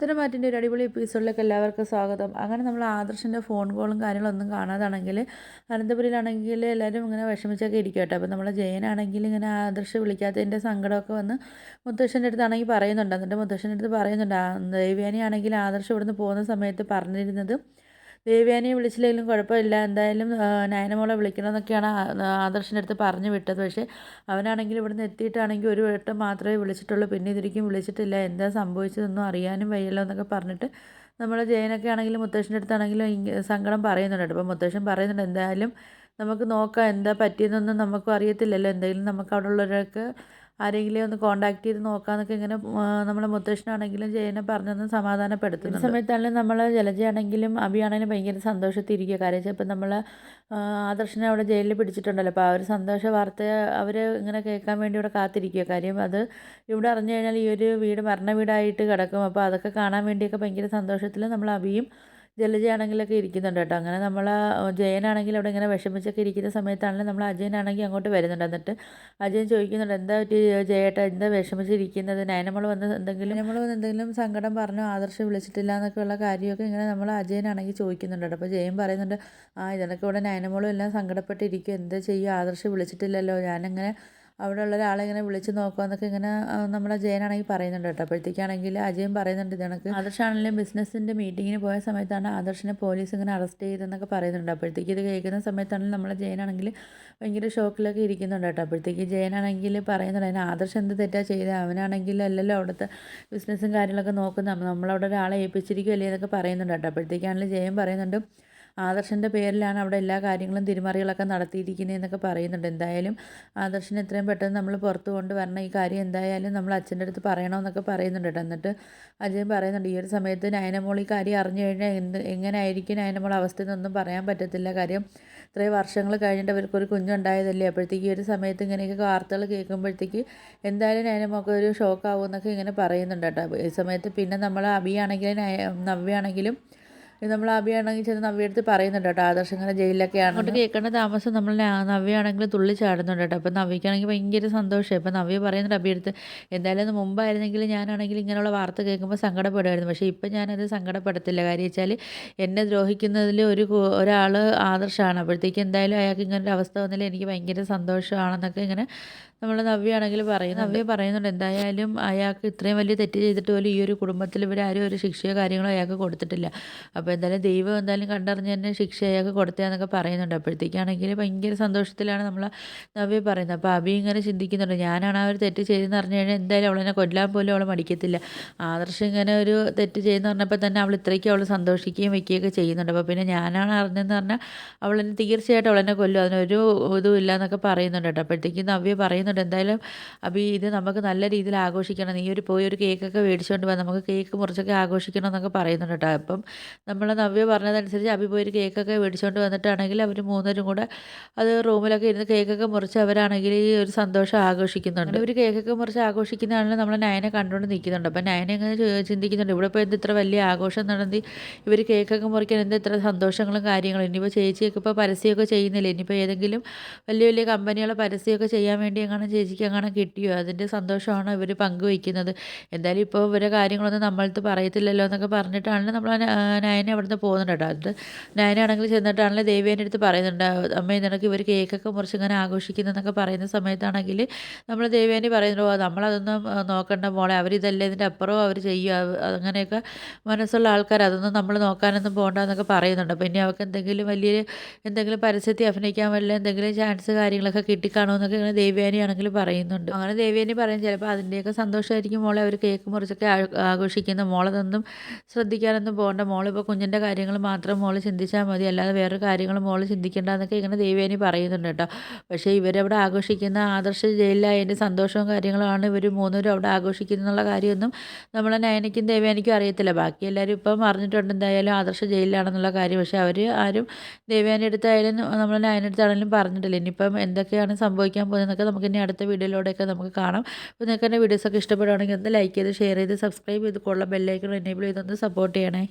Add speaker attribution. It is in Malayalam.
Speaker 1: ഉത്തരമാറ്റിന്റെ ഒരു അടിപൊളി എപ്പിസോഡിലേക്ക് എല്ലാവർക്കും സ്വാഗതം. അങ്ങനെ നമ്മൾ ആദർശിന്റെ ഫോൺ കോളും കാര്യങ്ങളും ഒന്നും കാണാതാണെങ്കിൽ അനന്തപുരിയിലാണെങ്കിൽ എല്ലാവരും ഇങ്ങനെ വിഷമിച്ചൊക്കെ ഇരിക്കും കേട്ടോ. അപ്പോൾ നമ്മളെ ജയനാണെങ്കിൽ ഇങ്ങനെ ആദർശ് വിളിക്കാത്തതിന്റെ സങ്കടമൊക്കെ വന്ന് മുത്തശ്ശന്റെ അടുത്താണെങ്കിൽ പറയുന്നുണ്ട്. എന്നിട്ട് മുത്തശ്ശന്റെ അടുത്ത് പറയുന്നുണ്ട് ദേവ്യാനി ആണെങ്കിൽ ആദർശ് ഇവിടുന്ന് പോകുന്ന സമയത്ത് പറഞ്ഞിരുന്നത് ദേവ്യാനിയെ വിളിച്ചില്ലെങ്കിലും കുഴപ്പമില്ല. എന്തായാലും നയനമോളെ വിളിക്കണമെന്നൊക്കെയാണ് ആദർശിന്റെ അടുത്ത് പറഞ്ഞു വിട്ടത്. പക്ഷേ അവനാണെങ്കിൽ ഇവിടുന്ന് എത്തിയിട്ടാണെങ്കിൽ ഒരു വട്ടം മാത്രമേ വിളിച്ചിട്ടുള്ളൂ. പിന്നെ ഇതിരിക്കും വിളിച്ചിട്ടില്ല. എന്താ സംഭവിച്ചതൊന്നും അറിയാനും വയ്യല്ലോ എന്നൊക്കെ പറഞ്ഞിട്ട് നമ്മൾ ജയനൊക്കെ ആണെങ്കിലും മുത്തശ്ശന്റെ അടുത്താണെങ്കിലും സങ്കടം പറയുന്നുണ്ട് അപ്പോൾ മുത്തശ്ശൻ പറയുന്നുണ്ട് എന്തായാലും നമുക്ക് നോക്കാം എന്താ പറ്റിയതെന്നൊന്നും നമുക്കും അറിയത്തില്ലല്ലോ. എന്തെങ്കിലും നമുക്ക് അവിടെ ഉള്ളവരൊക്കെ ആരെങ്കിലും ഒന്ന് കോണ്ടാക്ട് ചെയ്ത് നോക്കാമെന്നൊക്കെ ഇങ്ങനെ നമ്മുടെ മുത്തശ്ശനാണെങ്കിലും ജയനെ പറഞ്ഞൊന്ന് സമാധാനപ്പെടുത്തുന്നു സമയത്താണെങ്കിലും നമ്മൾ ജലജയാണെങ്കിലും അഭിയാണെങ്കിലും ഭയങ്കര സന്തോഷത്തിരിക്കുക. കാര്യം ഇപ്പം നമ്മൾ ആദർശനെ അവിടെ ജയിലിൽ പിടിച്ചിട്ടുണ്ടല്ലോ. അപ്പോൾ ആ ഒരു സന്തോഷ വാർത്ത അവർ ഇങ്ങനെ കേൾക്കാൻ വേണ്ടി ഇവിടെ കാത്തിരിക്കുക. കാര്യം അത് ഇവിടെ അറിഞ്ഞു കഴിഞ്ഞാൽ ഈ ഒരു വീട് മരണ വീടായിട്ട് കിടക്കും. അപ്പോൾ അതൊക്കെ കാണാൻ വേണ്ടിയൊക്കെ ഭയങ്കര സന്തോഷത്തിൽ നമ്മൾ അഭിയും ജലജയാണെങ്കിലൊക്കെ ഇരിക്കുന്നുണ്ട് കേട്ടോ. അങ്ങനെ നമ്മൾ ജയനാണെങ്കിൽ അവിടെ ഇങ്ങനെ വിഷമിച്ചൊക്കെ ഇരിക്കുന്ന സമയത്താണെങ്കിലും നമ്മൾ അജയനാണെങ്കിൽ അങ്ങോട്ട് വരുന്നുണ്ട്. എന്നിട്ട് അജയൻ ചോദിക്കുന്നുണ്ട് എന്താ പറ്റി ജയേട്ട എന്താ വിഷമിച്ചിരിക്കുന്നത്? നയനമ്മൾ വന്ന് എന്തെങ്കിലും നമ്മൾ വന്ന് എന്തെങ്കിലും സങ്കടം പറഞ്ഞു ആദർശം വിളിച്ചിട്ടില്ല എന്നൊക്കെയുള്ള കാര്യമൊക്കെ ഇങ്ങനെ നമ്മൾ അജയനാണെങ്കിൽ ചോദിക്കുന്നുണ്ട് കേട്ടോ. അപ്പോൾ ജയൻ പറയുന്നുണ്ട് ആ ഇതിനൊക്കെ ഇവിടെ നയനമ്മളും എല്ലാം സങ്കടപ്പെട്ടിരിക്കും എന്താ ചെയ്യുക? ആദർശം വിളിച്ചിട്ടില്ലല്ലോ. ഞാനങ്ങനെ അവിടെ ഉള്ള ഒരാളെ ഇങ്ങനെ വിളിച്ച് നോക്കുക എന്നൊക്കെ ഇങ്ങനെ നമ്മുടെ ജയനാണെങ്കിൽ പറയുന്നുണ്ട് കേട്ടോ. അപ്പോഴത്തേക്കാണെങ്കിൽ അജയൻ പറയുന്നുണ്ട് ഇതണക്ക് ആദർശാണെങ്കിലും ബിസിനസ്സിന്റെ മീറ്റിങ്ങിന് പോയ സമയത്താണ് ആദർശിനെ പോലീസ് ഇങ്ങനെ അറസ്റ്റ് ചെയ്തെന്നൊക്കെ പറയുന്നുണ്ട്. അപ്പോഴത്തേക്ക് ഇത് കേൾക്കുന്ന സമയത്താണെങ്കിൽ നമ്മളെ ജയനാണെങ്കിൽ ഭയങ്കര ഷോക്കിലൊക്കെ ഇരിക്കുന്നുണ്ട് കേട്ടോ. അപ്പോഴത്തേക്ക് ജയനാണെങ്കിൽ പറയുന്നുണ്ട് അതിന് ആദർശം എന്ത് തെറ്റാ ചെയ്തത് അവനാണെങ്കിൽ അല്ലല്ലോ അവിടുത്തെ ബിസിനസ്സും കാര്യങ്ങളൊക്കെ നോക്കുന്ന നമ്മളവിടെ ഒരാളെ ഏൽപ്പിച്ചിരിക്കുമല്ലേ എന്നൊക്കെ പറയുന്നുണ്ട് കേട്ടോ. അപ്പോഴത്തേക്കാണെങ്കിൽ ജയൻ പറയുന്നുണ്ട് ആദർശന്റെ പേരിലാണ് അവിടെ എല്ലാ കാര്യങ്ങളും തിരുമറികളൊക്കെ നടത്തിയിരിക്കുന്നതെന്നൊക്കെ പറയുന്നുണ്ട്. എന്തായാലും ആദർശന് എത്രയും പെട്ടെന്ന് നമ്മൾ പുറത്ത് കൊണ്ടുവരണം. ഈ കാര്യം എന്തായാലും നമ്മൾ അച്ഛന്റെ അടുത്ത് പറയണമെന്നൊക്കെ പറയുന്നുണ്ട് എന്നിട്ട് അജയൻ പറയുന്നുണ്ട് ഈ ഒരു സമയത്ത് നയനമോൾ ഈ കാര്യം അറിഞ്ഞു കഴിഞ്ഞാൽ എന്ത് എങ്ങനെയായിരിക്കും നയനമോൾ അവസ്ഥ എന്നൊന്നും പറയാൻ പറ്റത്തില്ല. കാര്യം ഇത്രയും വർഷങ്ങൾ കഴിഞ്ഞിട്ട് അവർക്കൊരു കുഞ്ഞുണ്ടായതല്ലേ. അപ്പോഴത്തേക്ക് ഈ ഒരു സമയത്ത് ഇങ്ങനെയൊക്കെ വാർത്തകൾ കേൾക്കുമ്പോഴത്തേക്ക് എന്തായാലും നയനമോൾക്ക് ഒരു ഷോക്കാവും എന്നൊക്കെ ഇങ്ങനെ പറയുന്നുണ്ട് കേട്ടോ. ഈ സമയത്ത് പിന്നെ നമ്മൾ അബിയാണെങ്കിലും നവ്യാണെങ്കിലും നമ്മൾ അബിയാണെങ്കിൽ ചെന്ന് നവ്യടുത്ത് പറയുന്നുണ്ട് കേട്ടോ ആദർശം ഇങ്ങനെ ജയിലിലൊക്കെ ആണ് അങ്ങോട്ട് കേൾക്കേണ്ട താമസം നമ്മൾ നവ്യാണെങ്കിൽ തുള്ളി ചാടുന്നുണ്ട് കേട്ടോ. അപ്പം നവ്യക്കാണെങ്കിൽ ഭയങ്കര സന്തോഷം ഇപ്പം നവ്യ പറയുന്നുണ്ട് അഭിയടുത്ത് എന്തായാലും മുമ്പായിരുന്നെങ്കിൽ ഞാനാണെങ്കിൽ ഇങ്ങനെയുള്ള വാർത്ത കേൾക്കുമ്പോൾ സങ്കടപ്പെടുമായിരുന്നു. പക്ഷേ ഇപ്പം ഞാനത് സങ്കടപ്പെടത്തില്ല. കാര്യം വെച്ചാൽ എന്നെ ദ്രോഹിക്കുന്നതിൽ ഒരു ഒരാൾ ആദർശമാണ്. അപ്പോഴത്തേക്ക് എന്തായാലും അയാൾക്ക് ഇങ്ങനെ ഒരു അവസ്ഥ വന്നതിൽ എനിക്ക് ഭയങ്കര സന്തോഷമാണെന്നൊക്കെ ഇങ്ങനെ നമ്മൾ നവ്യാണെങ്കിൽ പറയുന്നു നവ്യ പറയുന്നുണ്ട് എന്തായാലും അയാൾക്ക് ഇത്രയും വലിയ തെറ്റ് ചെയ്തിട്ട് പോലും ഈ ഒരു കുടുംബത്തിൽ ഇവരാരും ഒരു ശിക്ഷയോ കാര്യങ്ങളോ അയാൾക്ക് കൊടുത്തിട്ടില്ല. അപ്പോൾ എന്തായാലും ദൈവം എന്തായാലും കണ്ടറിഞ്ഞ് തന്നെ ശിക്ഷ അയാൾക്ക് കൊടുത്തതെന്നൊക്കെ പറയുന്നുണ്ട്. അപ്പോഴത്തേക്കാണെങ്കിൽ ഭയങ്കര സന്തോഷത്തിലാണ് നമ്മൾ നവ്യ പറയുന്നത്. അപ്പോൾ അഭി ഇങ്ങനെ ചിന്തിക്കുന്നുണ്ട്. ഞാനാണ് ആ ഒരു തെറ്റ് ചെയ്തെന്ന് പറഞ്ഞു കഴിഞ്ഞാൽ എന്തായാലും അവളെന്നെ കൊല്ലാൻ പോലും അവൾ മടിക്കത്തില്ല. ആദർശം ഇങ്ങനെ ഒരു തെറ്റ് ചെയ്യുന്ന പറഞ്ഞപ്പോൾ തന്നെ അവൾ ഇത്രയ്ക്കും അവൾ സന്തോഷിക്കുകയും വയ്ക്കുകയൊക്കെ ചെയ്യുന്നുണ്ട്. അപ്പോൾ പിന്നെ ഞാനാണ് അറിഞ്ഞതെന്ന് പറഞ്ഞാൽ അവളെന്നെ തീർച്ചയായിട്ടും അവളെന്നെ കൊല്ലും. അതിനൊരു ഇതും ഇല്ല എന്നൊക്കെ പറയുന്നുണ്ട് കേട്ടോ. അപ്പോഴത്തേക്കും നവ്യ പറയുന്നുണ്ട് എന്തായാലും അബി ഇത് നമുക്ക് നല്ല രീതിയിൽ ആഘോഷിക്കണം. നീ ഒരു പോയി ഒരു കേക്കൊക്കെ മേടിച്ചുകൊണ്ട് വന്ന് നമുക്ക് കേക്ക് മുറിച്ചൊക്കെ ആഘോഷിക്കണം എന്നൊക്കെ പറയുന്നുണ്ട് കേട്ടോ. അപ്പം നമ്മൾ നവ്യ പറഞ്ഞതനുസരിച്ച് അഭി പോയി ഒരു കേക്കൊക്കെ മേടിച്ചുകൊണ്ട് വന്നിട്ടാണെങ്കിൽ അവർ മൂന്നരും കൂടെ അത് റൂമിലൊക്കെ ഇരുന്ന് കേക്കൊക്കെ മുറിച്ച് അവരാണെങ്കിൽ ഈ ഒരു സന്തോഷം ആഘോഷിക്കുന്നുണ്ട്. അവർ കേക്കൊക്കെ മുറിച്ച് ആഘോഷിക്കുന്നതാണെങ്കിൽ നമ്മൾ നയനെ കണ്ടുകൊണ്ട് നിൽക്കുന്നുണ്ട്. അപ്പം നയനെ ഇങ്ങനെ ചിന്തിക്കുന്നുണ്ട്. ഇവിടെ ഇപ്പോൾ എന്ത് ഇത്ര വലിയ ആഘോഷം നടത്തി ഇവർ കേക്കൊക്കെ മുറിക്കാൻ എന്ത് ഇത്ര സന്തോഷങ്ങളും കാര്യങ്ങളും. ഇനിയിപ്പോൾ ചേച്ചിയൊക്കെ ഇപ്പോൾ പരസ്യമൊക്കെ ചെയ്യുന്നില്ല? ഇനിയിപ്പോൾ ഏതെങ്കിലും വലിയ വലിയ കമ്പനികളെ പരസ്യമൊക്കെ ചെയ്യാൻ വേണ്ടി അങ്ങനെ എങ്ങാനും ചേച്ചിക്ക് എങ്ങാനും കിട്ടിയോ? അതിന്റെ സന്തോഷമാണ് ഇവർ പങ്കുവയ്ക്കുന്നത്? എന്തായാലും ഇപ്പോൾ ഇവരെ കാര്യങ്ങളൊന്നും നമ്മളടുത്ത് പറയത്തില്ലല്ലോ എന്നൊക്കെ പറഞ്ഞിട്ടാണ് നമ്മൾ നയനെ അവിടുന്ന് പോകുന്നുണ്ട് കേട്ടോ. അത് നയനാണെങ്കിൽ ചെന്നിട്ടാണെങ്കിൽ ദേവിയേന്റെ അടുത്ത് പറയുന്നുണ്ട് അമ്മ നിനക്ക് ഇവർ കേക്കൊക്കെ മുറിച്ച് ഇങ്ങനെ ആഘോഷിക്കുന്നതെന്നൊക്കെ പറയുന്ന സമയത്താണെങ്കിൽ നമ്മൾ ദേവിയാനി പറയുന്നുണ്ടോ നമ്മളതൊന്നും നോക്കണ്ട മോളെ അവരിതല്ലേ ഇതിന്റെ അപ്പുറവും അവർ ചെയ്യുക അങ്ങനെയൊക്കെ മനസ്സുള്ള ആൾക്കാർ അതൊന്നും നമ്മൾ നോക്കാനൊന്നും പോകണ്ടെന്നൊക്കെ പറയുന്നുണ്ട്. പിന്നെ അവർക്ക് എന്തെങ്കിലും വലിയ എന്തെങ്കിലും പരസ്യത്തിൽ അഭിനയിക്കാൻ വല്ല എന്തെങ്കിലും ചാൻസ് കാര്യങ്ങളൊക്കെ കിട്ടിക്കാണോന്നൊക്കെ ഇങ്ങനെ ദേവിയാനി ആണെങ്കിൽ പറയുന്നുണ്ട്. അങ്ങനെ ദേവിയാനി പറയും ചിലപ്പോൾ അതിന്റെയൊക്കെ സന്തോഷമായിരിക്കും മോളെ അവർ കേക്ക് മുറിച്ചൊക്കെ ആഘോഷിക്കുന്ന മോളതൊന്നും ശ്രദ്ധിക്കാനൊന്നും പോകണ്ട മോളിപ്പോൾ കുഞ്ഞിന്റെ കാര്യങ്ങൾ മാത്രം മോൾ ചിന്തിച്ചാൽ മതി. അല്ലാതെ വേറെ കാര്യങ്ങൾ മോൾ ചിന്തിക്കേണ്ട എന്നൊക്കെ ഇങ്ങനെ ദേവേനി പറയുന്നുണ്ട് കേട്ടോ. പക്ഷേ ഇവരവിടെ ആഘോഷിക്കുന്ന ആദർശ ജയിലിലായതിന്റെ സന്തോഷവും കാര്യങ്ങളാണ് ഇവർ മൂന്നുപേരും അവിടെ ആഘോഷിക്കുന്നുള്ള കാര്യമൊന്നും നമ്മളെ നയനയ്ക്കും ദേവേനിക്കും അറിയത്തില്ല. ബാക്കി എല്ലാവരും ഇപ്പം അറിഞ്ഞിട്ടുണ്ട് എന്തായാലും ആദർശ ജയിലിലാണെന്നുള്ള കാര്യം. പക്ഷേ അവർ ആരും ദേവേനെ അടുത്തായാലും നമ്മൾ നയനടുത്താണെങ്കിലും പറഞ്ഞിട്ടില്ല. ഇനിയിപ്പം എന്തൊക്കെയാണ് സംഭവിക്കാൻ പോകുന്നതെന്നൊക്കെ നമുക്ക് ഇനി അടുത്ത വീഡിയോയിലൂടെയൊക്കെ നമുക്ക് കാണാം. അപ്പോൾ നിങ്ങൾക്ക് എന്റെ വീഡിയോസൊക്കെ ഇഷ്ടപ്പെടുകയാണെങ്കിൽ ഒന്ന് ലൈക്ക് ചെയ്ത് ഷെയർ ചെയ്ത് സബ്സ്ക്രൈബ് ചെയ്ത് കൊള്ള. ബെല്ലൈക്കൺ എനേബിൾ ചെയ്തൊന്ന് സപ്പോർട്ട് ചെയ്യണേ.